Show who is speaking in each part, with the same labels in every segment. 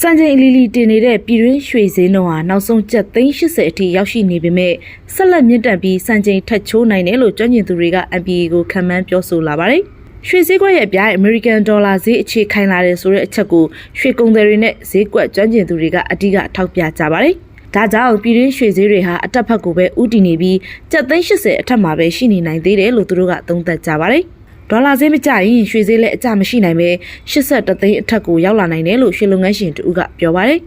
Speaker 1: စံချိန်အလီလီတင်နေတဲ့ပြည်တွင်းရွှေဈေးနှုန်းဟာနောက်ဆုံးကျပ်380အထိရောက်ရှိနေပေမဲ့ဆက်လက်မြင့်တက်ပြီးစံချိန်ထက်ချိုးနိုင်တယ်လို့ကျွမ်းကျင်သူတွေက MPA ကိုခံမှန်းပြောဆိုလာပါတယ်။ရွှေဈေးကွက်ရဲ့အပြိုင် American Dollar ဈေးအခြေခိုင်လာတယ်ဆိုတဲ့အချက်ကိုရွှေကုန်သည်တွေနဲ့ဈေးကွက်ကျွမ်းကျင်သူတွေကအတိအကထောက်ပြကြပါတယ်။ဒါကြောင့်ပြည်တွင်းရွှေဈေးတွေဟာအတက်ဖက်ကိုပဲဥတီနေပြီးကျပ်380အထက်မှာပဲရှိနေနိုင်သေးတယ်လို့သူတို့ကသုံးသပ်ကြပါတယ်။ ဒေါ်လာဈေးမကျရင်ရွှေဈေးလည်းအကျမရှိနိုင်ပဲ83သိန်းအထက်ကိုရောက်လာနိုင်တယ်လို့ရွှေလုပ်ငန်းရှင်တူကပြောပါတယ်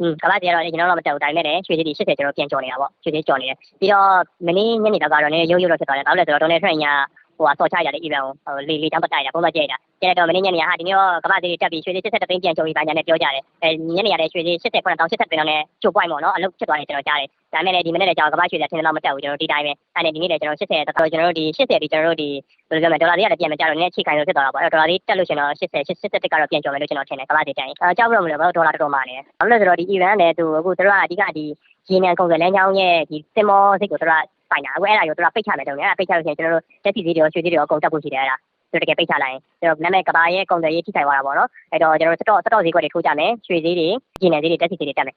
Speaker 2: อืมကမ္ဘာကြီးကတော့ကျွန်တော်တို့မတက်ဘူးဒါပေမဲ့လည်းရွှေစီ80ကျွန်တော်ပြန်ကြော်နေတာပေါ့ရွှေစီကြော်နေတယ်ပြီးတော့မင်းညနေတော့ကတော့လည်းရုပ်ရုပ်တော့ဖြစ်သွားတယ်ဒါလည်းဆိုတော့ဒေါ်နယ်ထရန့်ညာဟိုဟာဆော့ချရတဲ့ event ကိုလေလေတောင်းပတ်တိုက်တာပုံမှန်ကြိုက်တာ ကျတဲ့တော့မင်းညနေကဟာဒီနေ့ကမ္ဘာကြီးတက်ပြီးရွှေစီ80သိန်းပြန်ကြော်ပြီးပါညာနဲ့ပြောကြတယ်အဲညနေရတဲ့ရွှေစီ80 9000 80သိန်းတော့လည်းချိုးပွိုင်းပေါ့နော်အလုပ်ဖြစ်သွားတယ်ကျွန်တော်ကြားတယ်ဒါပေမဲ့လည်းဒီမနေ့လည်းကျွန်တော်ကမ္ဘာရွှေစီထင်တယ်တော့မတက်ဘူးကျွန်တော်ဒီတိုင်းပဲအဲ့နဲ့ဒီနေ့လည်းကျွန်တော်80တော်ကျွန်တော်တို့ဒီ80ပြီးကျွန်တော်တို့ဒီဘယ်လိုပြောမလဲဒေါ်လာလေးကလည်းပြန်မကြတော့နည်းချိခိုင်လို့ဖြစ်သွားတာပေါ့အဲ့ဒေါ်လာလေးတက်လို့ရှင်တော့80 80ကတော့ပြန်ကြော်မယ်လို့ကျွန်တော်ထင်တယ်ကမ္ဘာကြီးတိုင်းအဲကြောက်လို့မလို့ဒေါ်လာတော်တော်မှနေတယ်ဘာလို့လဲဆိုတော့ဒီ event နဲ့သူအခုတို့ကအဓိကဒီရေနံကုန်စည်လမ်းကြောင်းရဲ့ဒီစင်မောစိတ်ကိုတို့ကပိုင်တာအခုအဲ့ဒါကိုတို့ကပိတ်ချမယ်တုံးတယ်အဲ့ဒါပိတ်ချလို့ရှိရင်ကျွန်တော်တို့တက်စီစီတွေရောရွှေစီတွေရောအကုန်တက်ဖို့ရှိတယ်အဲ့ဒါ တို့တကယ်ပိတ်ချလိုက်ရင်ကျွန်တော်နာမည်ကဘာရဲ့ကုန်စည်ရေးထိခိုက်သွားတာပေါ့နော်အဲ့တော့ကျွန်တော်တို့စတော့စတော့ဈေးကွက်တွေထိုးကြမယ်ရွှေဈေးတွေရေနံဈေးတွေတက်စီဈေးတွေတက်မယ်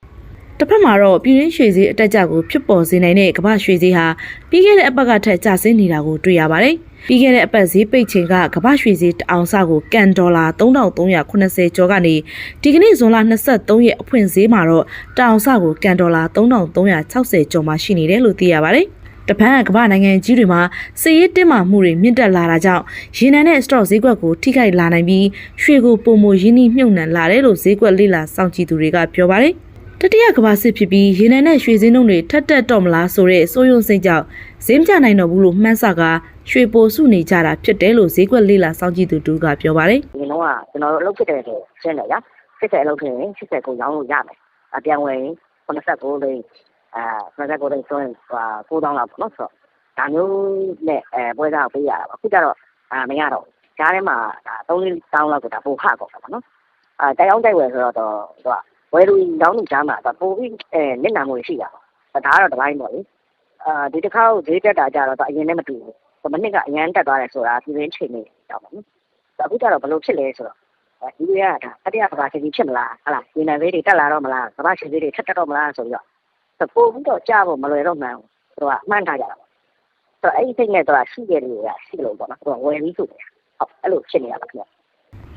Speaker 1: တစ်ဖက်မှာတော့ပြည်တွင်းရွှေဈေးအတက်အကျကိုဖြစ်ပေါ်စေနိုင်တဲ့ကမ္ဘာရွှေဈေးဟာပြီးခဲ့တဲ့အပတ်ကထက်ကျဆင်းနေတာကိုတွေ့ရပါတယ်။ပြီးခဲ့တဲ့အပတ်ဈေးပိတ်ချိန်ကကမ္ဘာရွှေဈေးတအောင်စကိုကန်ဒေါ်လာ3380ကျော်ကနေဒီကနေ့ဇွန်လ23ရက်အဖွင့်ဈေးမှာတော့တအောင်စကိုကန်ဒေါ်လာ3360ကျော်မှရှိနေတယ်လို့သိရပါတယ်။ တပန်းကကမ္ဘာနိုင်ငံကြီးတွေမှာစည်ရည်တင်းမာမှုတွေမြင့်တက်လာတာကြောင့်ရေနံနဲ့စတော့ဈေးကွက်ကိုထိခိုက်လာနိုင်ပြီးရွှေကိုပုံမရင်းနှီးမြုပ်နှံလာတယ်လို့ဈေးကွက်လေ့လာစောင့်ကြည့်သူတွေကပြောပါတယ်။တတိယကမ္ဘာစစ်ဖြစ်ပြီးရေနံနဲ့ရွှေစင်းနှုန်းတွေထက်တက်တော့မလားဆိုတဲ့စိုးရုံစိတ်ကြောင့်ဈေးမကျနိုင်တော့ဘူးလို့မှန်းဆကရွှေပိုစုနေကြတာဖြစ်တယ်လို့ဈေးကွက်လေးလာစောင့်ကြည့်သူတူကပြောပါတယ်
Speaker 3: ဒီလုံးကကျွန်တော်တို့အလုပ်ဖြစ်တယ်ဆိုရှင်းတယ်ဗျာဖြစ်တယ်အလုပ်ဖြစ်ရင်80ကိုရောင်းလို့ရမယ်အပြန်ဝင်89လိ မ့်အဲ89လိမ့်ဆိုရင်9000လောက်ပေါ့နော်ဆိုတော့ဒါမျိုးနဲ့အဲပွဲစားကိုပေးရတာပါအခုကျတော့အာမရတော့ဘူးကြားထဲမှာဒါ3တောင်းလောက်ကိုဒါပိုခကောက်တာပေါ့နော်အဲတိုက်အောင်တိုက်ဝယ်ဆိုတော့သူကဝယ်လူတောင်းလူကြားမှာဒါပိုပြီးအဲနစ်နာမှုရှိတာပေါ့ဒါကတော့တစ်ပိုင်းပေါ့လေအာဒီတစ်ခါဈေးတက်တာကြတော့အရင်နဲ့မတူဘူးမနစ်ကအရန်တက်သွားတယ်ဆိုတာပြည်ရင်းချိန်နေတော့ပေါ့နော်အခုကျတော့ဘယ်လိုဖြစ်လဲဆိုတော့ဒီတွေကဒါတတိယကဘာစီဖြစ်မလားဟလားဒီနယ်သေးတွေတက်လာတော့မလားကဘာစီသေးတွေထက်တက်တော့မလားဆိုပြီးတော့ ပို့ပြီးတော့ကြားဖို့မလွယ်တော့မှန်းသူကမှန်းထားကြတာပေါ့ဆိုတော့အဲ့ဒီစိတ်နဲ့သူကရှိတယ်တွေကရှိလို့ပေါ့နော်သူကဝယ်ပြီးဆိုတယ်ဟုတ်အဲ့လိုဖြစ်နေတာပါခင်ဗျ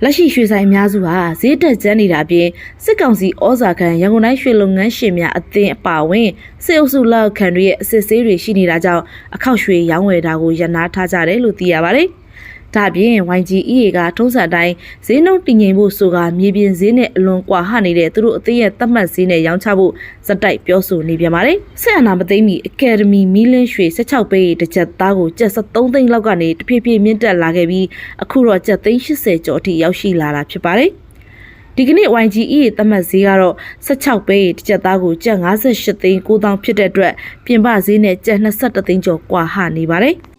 Speaker 1: လက်ရှိရွှေဆိုင်အများစုဟာဈေးတက်ကျန်းနေတာအပြင်စစ်ကောင်စီဩဇာခံရန်ကုန်တိုင်းရွှေလုပ်ငန်းရှင်များအသင်းအပါအဝင်စစ်အုပ်စုလက်ခံတွေရဲ့အစစ်ဆေးတွေရှိနေတာကြောင့်အခောက်ရွှေရောင်းဝယ်တာကိုရန်နာထားကြတယ်လို့သိရပါတယ်။ ဒါ့အပြင် YGEA ကထုံးစံအတိုင်းဈေးနှုန်းတည်ငြိမ်ဖို့ဆိုကမြေပြင်ဈေးနဲ့အလွန်ကွာဟနေတဲ့သူတို့အသင်းရဲ့သတ်မှတ်ဈေးနဲ့ရောင်းချဖို့စက်တိုက်ပြောဆိုနေပြန်ပါတယ်။ဆက်အနာမသိမ်းမီအကယ်ဒမီမီလင်းရွှေ16ပဲတစ်ချက်သားကိုကျပ်73သိန်းလောက်ကနေတဖြည်းဖြည်းမြင့်တက်လာခဲ့ပြီးအခုတော့ကျပ်သိန်း80ကျော်အထိရောက်ရှိလာတာဖြစ်ပါတယ်။ဒီကနေ့ YGE သတ်မှတ်ဈေးကတော့16ပဲတစ်ချက်သားကိုကျပ်58သိန်း9000ဖြစ်တဲ့အတွက်ပြင်ပဈေးနဲ့ကျပ်23သိန်းကျော်ကွာဟနေပါတယ်။